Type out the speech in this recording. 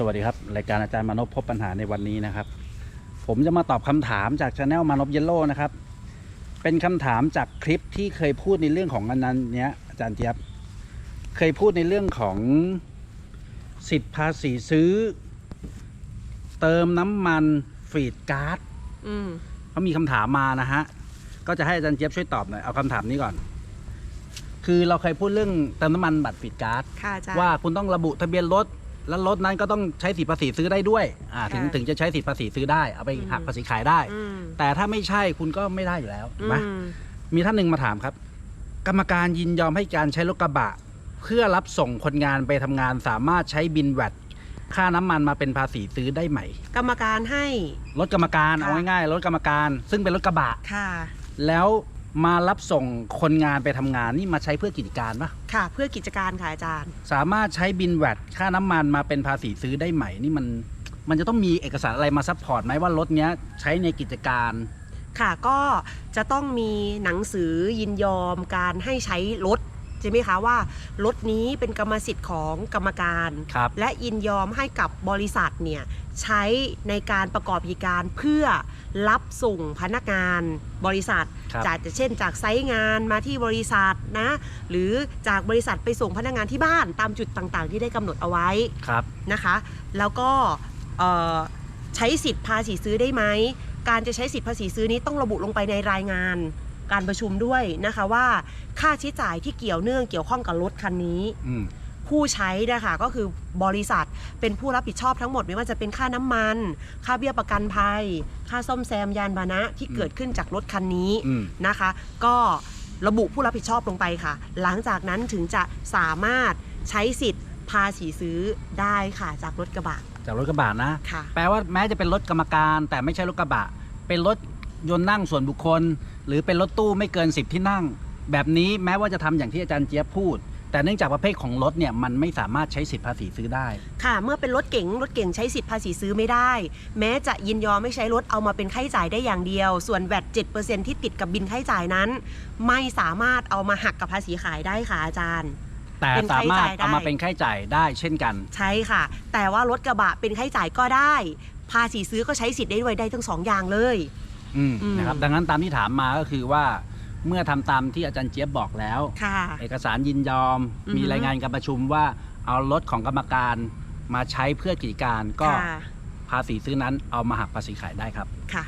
สวัสดีครับ รายการอาจารย์มานพพบปัญหาในวันนี้นะครับ ผมจะมาตอบคำถามจากช anel มานพเยลโล่นะครับ เป็นคำถามจากคลิปที่เคยพูดในเรื่องของอันนั้นเนี้ยอาจารย์เจี๊ยบเคยพูดในเรื่องของสิทธิภาษีซื้อ เติมน้ำมันฟีดการ์ดอืมเขามีคำถามมานะฮะก็จะให้อาจารย์เจี๊ยบช่วยตอบหน่อยเอาคำถามนี้ก่อนคือเราเคยพูดเรื่องเติมน้ำมันบัตรฟีดการ์ดค่ะอาจารย์ว่าคุณต้องระบุทะเบียนรถ แล้วรถนั้นก็ต้องใช้สิทธิภาษีซื้อได้ด้วยอ่าถึงค่ะถึงจะใช้สิทธิภาษีซื้อได้เอาไปอืมหักภาษีขายได้ อืมแต่ถ้าไม่ใช่คุณก็ไม่ได้อยู่แล้วถูกไหมอืมมีท่านหนึ่งมาถามครับ กรรมการยินยอมให้การใช้รถกระบะ เพื่อรับส่งคนงานไปทำงานสามารถใช้บินแวดค่าน้ำมันมาเป็นภาษีซื้อได้ไหมกรรมการให้ รถกรรมการค่ะ เอาง่ายๆรถกรรมการ ซึ่งเป็นรถกระบะ ค่ะ แล้ว มารับส่งคนงานไปทำงานนี่มาใช้เพื่อกิจการปะค่ะ เพื่อกิจการค่ะอาจารย์ สามารถใช้บินแวดค่าน้ำมันมาเป็นภาษีซื้อได้ไหมนี่มัน มันจะต้องมีเอกสารอะไรมาซัพพอร์ตไหมว่ารถเนี้ยใช้ในกิจการ ค่ะก็จะต้องมีหนังสือยินยอมการให้ใช้รถ ใช่ไหมคะว่ารถนี้เป็นกรรมสิทธิ์ของกรรมการ ครับและยินยอมให้กับบริษัทเนี่ยใช้ในการประกอบกิจการเพื่อรับส่งพนักงานบริษัท ครับ จากเช่นจากไซต์งานมาที่บริษัทนะหรือจากบริษัทไปส่งพนักงานที่บ้านตามจุดต่างๆ ที่ได้กำหนดเอาไว้ ครับ นะคะแล้วก็เอ่อใช้สิทธิ์ภาษีซื้อได้ไหม การจะใช้สิทธิ์ภาษีซื้อนี้ต้องระบุลงไปในรายงาน การประชุมด้วยนะคะว่าค่าใช้จ่ายที่เกี่ยวเนื่องเกี่ยวข้องกับรถคันนี้ อืม ผู้ใช้นะคะก็คือบริษัทเป็นผู้รับผิดชอบทั้งหมดไม่ว่าจะเป็นค่าน้ำมัน ค่าเบี้ยประกันภัย ค่าซ่อมแซมยานพาหนะที่อืมเกิดขึ้นจากรถคันนี้อืม นะคะ ก็ระบุผู้รับผิดชอบลงไปค่ะ หลังจากนั้นถึงจะสามารถใช้สิทธิ์ภาษีซื้อได้ค่ะจากรถกระบะจากรถกระบะนะ ค่ะ แปลว่าแม้จะเป็นรถกรรมการ แต่ไม่ใช่รถกระบะ เป็นรถ ยนต์นั่งส่วนบุคคล หรือเป็นรถตู้ไม่เกิน 10 ที่นั่ง แบบนี้แม้ว่าจะทำอย่างที่อาจารย์เจี๊ยบพูด แต่เนื่องจากประเภทของรถเนี่ยมันไม่สามารถใช้สิทธิภาษีซื้อได้ ค่ะ เมื่อเป็นรถเก๋งรถเก๋งใช้สิทธิ์ภาษีซื้อไม่ได้ แม้จะยินยอมไม่ใช้รถเอามาเป็นค่าใช้จ่ายได้อย่างเดียว ส่วนแวด7%ที่ติดกับบินค่าใช้จ่ายนั้น ไม่สามารถเอามาหักกับภาษีขายได้ค่ะอาจารย์แต่เป็นสามารถค่าใช้จ่ายได้เอามาเป็นค่าใช้จ่ายได้เช่นกัน ใช่ค่ะ แต่ว่ารถกระบะเป็นค่าใช้จ่ายก็ได้ ภาษีซื้อก็ใช้สิทธิ์ได้ด้วยได้ทั้งสองอย่างเลยอืม อืมนะครับดังนั้นตามที่ถามมาก็คือว่า เมื่อทำตามที่อาจารย์เจี๊ยบบอกแล้ว ค่ะ เอกสารยินยอม อือฮึ มีรายงานการประชุมว่าเอารถของกรรมการมาใช้เพื่อกิจการก็ค่ะภาษีซื้อนั้นเอามาหักภาษีขายได้ครับ ค่ะ